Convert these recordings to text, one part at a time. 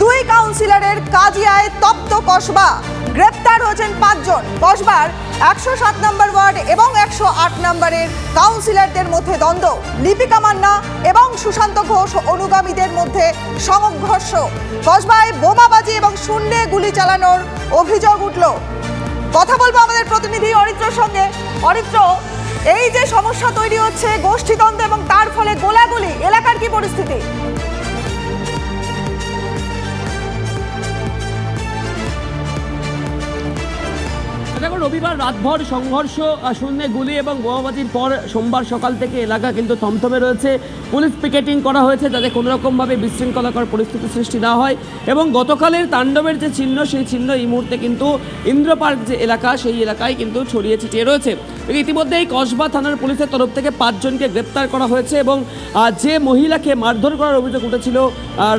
দুই কাউন্সিলরের কাজিয়ায় তপ্ত কসবা। গ্রেপ্তার হয়েছেন পাঁচজন। কসবার একশো সাত নম্বর ওয়ার্ড এবং একশো আট নম্বরের কাউন্সিলরদের মধ্যে দ্বন্দ্ব। লিপিকা মান্না এবং সুশান্ত ঘোষ অনুগামীদের মধ্যে সংঘর্ষ। কসবায় বোমাবাজি এবং শূন্যে গুলি চালানোর অভিযোগ উঠল। কথা বলব আমাদের প্রতিনিধি অরিত্রর সঙ্গে। অরিত্র, এই যে সমস্যা তৈরি হচ্ছে গোষ্ঠীদ্বন্দ্ব এবং তার রবিবার রাতভর সংঘর্ষ শূন্যে গুলি এবং বোমাবাজির পর সোমবার সকাল থেকে এলাকা কিন্তু থমথমে রয়েছে। পুলিশ পিকেটিং করা হয়েছে যাতে কোনোরকমভাবে বিশৃঙ্খলাকর পরিস্থিতি সৃষ্টি না হয় এবং গতকালের তাণ্ডবের যে চিহ্ন, সেই চিহ্ন এই মুহূর্তে কিন্তু ইন্দ্র পার্ক যে এলাকা, সেই এলাকায় কিন্তু ছড়িয়ে ছিটিয়ে রয়েছে। ইতিমধ্যে এই কসবা থানার পুলিশের তরফ থেকে পাঁচজনকে গ্রেপ্তার করা হয়েছে এবং যে মহিলাকে মারধর করার অভিযোগ উঠেছিল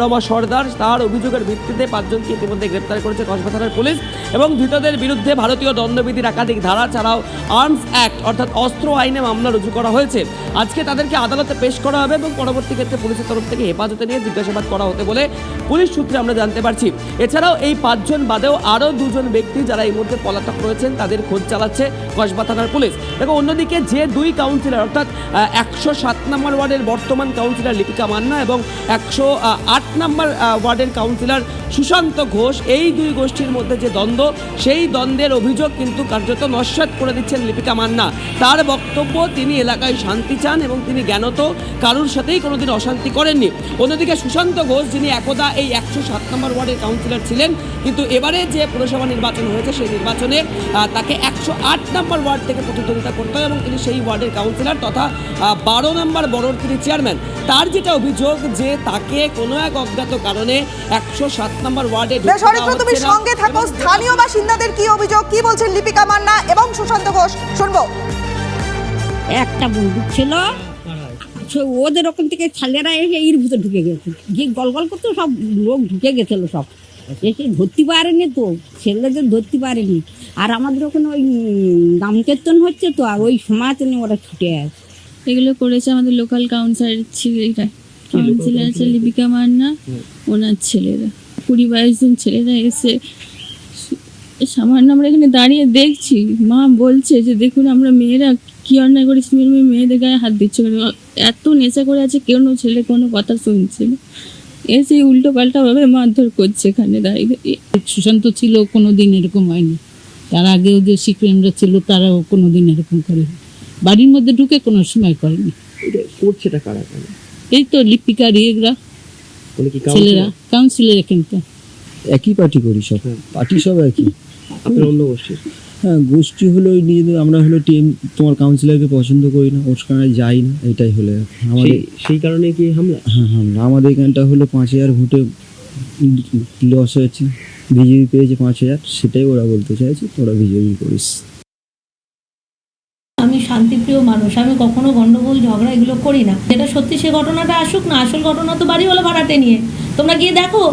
রমা সর্দার, তার অভিযোগের ভিত্তিতে পাঁচজনকে ইতিমধ্যে গ্রেপ্তার করেছে কসবা থানার পুলিশ এবং ধৃতদের বিরুদ্ধে ভারতীয় দণ্ডবিধির একাধিক ধারা ছাড়াও আর্মস অ্যাক্ট, অর্থাৎ অস্ত্র আইনে মামলা রুজু করা হয়েছে। আজকে তাদেরকে আদালতে পেশ করা হবে এবং পরবর্তী ক্ষেত্রে পুলিশের তরফ থেকে হেফাজতে নিয়ে জিজ্ঞাসাবাদ করা হতে বলে পুলিশ সূত্রে আমরা জানতে পারছি। এছাড়াও এই পাঁচজন বাদেও আরও দুজন ব্যক্তি যারা এই মুহূর্তে পলাতক রয়েছেন, তাদের খোঁজ চালাচ্ছে কসবা থানার পুলিশ। দেখো, অন্যদিকে যে দুই কাউন্সিলর অর্থাৎ একশো সাত নম্বর ওয়ার্ডের বর্তমান কাউন্সিলর লিপিকা মান্না এবং একশো আট নম্বর ওয়ার্ডের কাউন্সিলর সুশান্ত ঘোষ, এই দুই গোষ্ঠীর মধ্যে যে দ্বন্দ্ব, সেই দ্বন্দ্বের অভিযোগ কিন্তু কার্যত নস্বাত করে দিচ্ছেন লিপিকা মান্না। তার বক্তব্য তিনি এলাকায় শান্তি চান এবং তিনি জ্ঞানত কারুর সাথেই কোনোদিন অশান্তি করেননি। অন্যদিকে সুশান্ত ঘোষ যিনি একদা এই একশো সাত নম্বর ওয়ার্ডের কাউন্সিলর ছিলেন কিন্তু এবারে যে পুরসভা নির্বাচন হয়েছে সেই নির্বাচনে তাকে একশো আট নম্বর ওয়ার্ড থেকে প্রতিদ্বন্দ্বিতা করতে হয় এবং তিনি সেই ওয়ার্ডের কাউন্সিলর তথা বারো নম্বর বড়োর তিনি চেয়ারম্যান। তার যেটা অভিযোগ যে তাকে কোনো এক অজ্ঞাত কারণে একশো সাত নম্বর ওয়ার্ডে তুমি সঙ্গে থাকো। স্থানীয় বাসিন্দাদের কি অভিযোগ? কি বলছেন লিপিকা মান্না এবং সুশান্ত ঘোষ। শুনব। একটা বন্দুক ছিল। সে ওদের ওখান থেকে ছেলেরা এসে এর ভিতরে ঢুকে গেছে। যে গল গল করতো সব লোক ঢুকে গেছিল সব। এসে ধরতে পারেনি তো ছেলেদের ধরতে পারেনি। আর আমাদের ওখানে ওই নাম কীর্তন হচ্ছে তো আর ওই সময় ওরা ছুটে আসে। এগুলো করেছে আমাদের লোকাল কাউন্সিলর ছেলেরা কাউন্সিলর আছে লিপিকা মান্না ওনার ছেলেরা। কুড়ি বাইশ জন ছেলেরা এসে সামান্য আমরা এখানে দাঁড়িয়ে দেখছি। মা বলছে যে দেখুন আমরা মেয়েরা কি অন্যায় করেছি? মেয়ের মেয়ে মেয়েদের গায়ে হাত দিচ্ছে কেন? এত নেশা করে আছে কেউ ছেলে কোনো কথা শুনছে না। এসে উল্টো পাল্টা ভাবে মারধর করছে এখানে দাঁড়িয়ে। সুশান্ত ছিল কোনো দিন এরকম হয়নি। তার আগেও যে সিকুয়েন্ডরা ছিল তারাও কোনো দিন এরকম করেনি বাড়ির মধ্যে ঢুকে কোনো সময় করেনি। করছে এটা কারা কেন? এই তো লিপিকা রিয়েগরা বলে কি ছেলেরা কাউন্সিলর কিন্তু একই পার্টি করি সব। পার্টি সব একই। আপনার অন্য গোষ্ঠীর? হ্যাঁ গোষ্ঠী হলো ওই নিজেদের আমরা হলো টিম তোমার কাউন্সিলরকে পছন্দ করি না ওর সঙ্গে যাই না এটাই হলো আমাদের সেই কারণে কি হামলা? হ্যাঁ হ্যাঁ আমাদের এখানটা হলো পাঁচ হাজার ভোটে লস হয়েছে বিজেপি পেয়েছে পাঁচ হাজার সেটাই ওরা বলতে চাইছে তোরা বিজেপি করিস। আমি শান্তিপ্রিয় মানুষ আমি কখনো গন্ডগোল ঝগড়া এগুলো করি না। যেটা সত্যি সে ঘটনাটা আসুক না আসল ঘটনা তো বাড়িওয়ালা ভাড়াটে নিয়ে। তোমরা গিয়ে দেখো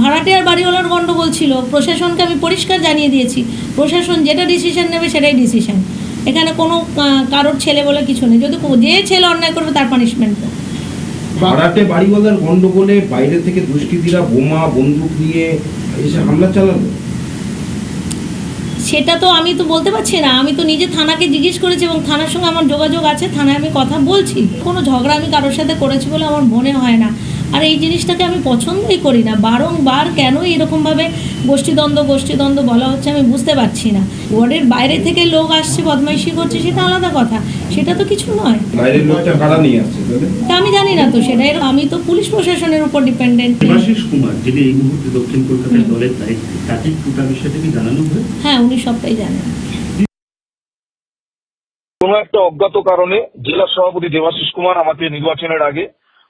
ভাড়াটে আর বাড়িওয়ালার গন্ডগোল ছিল। প্রশাসনকে আমি পরিষ্কার জানিয়ে দিয়েছি। প্রশাসন যেটা ডিসিশন নেবে সেটাই ডিসিশন এখানে কোনো কারোর ছেলে বলে কিছু নেই। যদি যে ছেলে অন্যায় করবে তার পানিশমেন্ট ভাড়াটে বাড়িওয়ালার গন্ডগোলে বাইরে থেকে দুষ্কৃতীরা বোমা বন্দুক নিয়ে এসে হামলা চালালো? সেটা তো আমি তো বলতে পারছি না। আমি তো নিজে থানাকে জিজ্ঞেস করেছি এবং থানার সঙ্গে আমার যোগাযোগ আছে। থানায় আমি কথা বলছি। কোনো ঝগড়া আমি কারোর সাথে করেছি বলে আমার মনে হয় না। আর এই জিনিসটাকে আমি পছন্দই করি না। বারংবার কেন এরকমভাবে গোষ্ঠীদ্বন্দ্ব গোষ্ঠীদ্বন্দ্ব বলা হচ্ছে আমি বুঝতে পারছি না। ওয়ার্ডের বাইরে থেকে লোক আসছে বদমাইশি করছে সেটা আলাদা কথা। সেটা তো কিছু নয়। বাইরের লোকটা কারা নিয়ে আসছে তা আমি জানি না তো সেটা। আমি তো পুলিশ প্রশাসনের উপর ডিপেন্ডেন্ট। দেবাশিস কুমার যিনি এই মুহূর্তে দক্ষিণ কলকাতার দলের দায়িত্বে তাকে গোটা বিষয়টা কি জানানো হয়? হ্যাঁ উনি সবটাই জানেন। কোনো একটা অজ্ঞাত কারণে জেলা সভাপতি দেবাশিস কুমার আমাকে নির্বাচনের আগে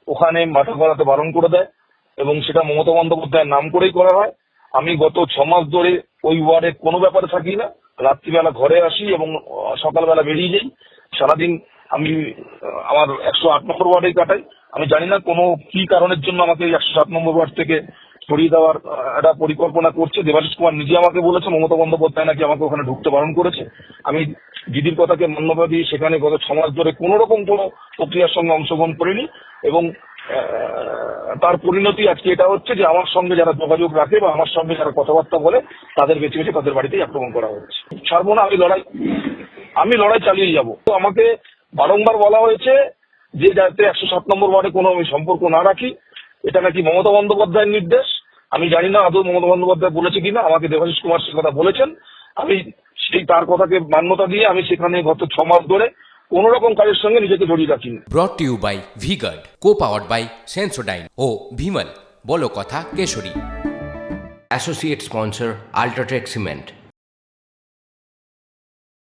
ওখানে মাথা করাতে বারণ করে দেয় এবং সেটা মমতা বন্দ্যোপাধ্যায়ের নাম করেই করা হয়। আমি গত ছ মাস ধরে ওই ওয়ার্ডে কোনো ব্যাপারে থাকি না। রাত্রিবেলা ঘরে আসি এবং সকালবেলা বেরিয়ে যাই। সারাদিন আমি আমার একশো আট নম্বর ওয়ার্ডেই কাটাই। আমি জানি না কোনো কি কারণের জন্য আমাকে একশো সাত নম্বর ওয়ার্ড থেকে সরিয়ে দেওয়ার, একটা পরিকল্পনা করছে। দেবাশিস কুমার নিজে আমাকে বলেছে, মমতা বন্দ্যোপাধ্যায় নাকি আমাকে ওখানে ঢুকতে বারণ করেছে। আমি দিদির কথাকে মান্যতা দিয়ে সেখানে গত ছ মাস ধরে কোনো রকম কোনো প্রক্রিয়ার সঙ্গে অংশগ্রহণ করিনি এবং তার পরিণতি আজকে এটা হচ্ছে যে আমার সঙ্গে যারা যোগাযোগ রাখে বা আমার সঙ্গে যারা কথাবার্তা বলে, তাদের বেছে বেছে তাদের বাড়িতেই আক্রমণ করা হচ্ছে। ছাড়বো না, আমি লড়াই আমি লড়াই চালিয়ে যাব। তো আমাকে বারংবার বলা হয়েছে যে যাতে একশো সাত নম্বর ওয়ার্ডে কোনো আমি সম্পর্ক না রাখি। এটা নাকি মমতা বন্দ্যোপাধ্যায়ের নির্দেশ? আমি জানি না আদৌ মমতা বন্দ্যোপাধ্যায় বলেছে কিনা আমাকে দেবাশিস কুমার সে কথা বলেছেন। আমি সেই তার কথাকে মান্যতা দিয়ে আমি সেখানে গত ছ মাস ধরে কোন রকম কাজের সঙ্গে নিজেকে জড়িয়ে রাখি brought to you by V Guard co powered by Sensodyne ও ভিমল বলো কথা Kesari. Associate sponsor UltraTech cement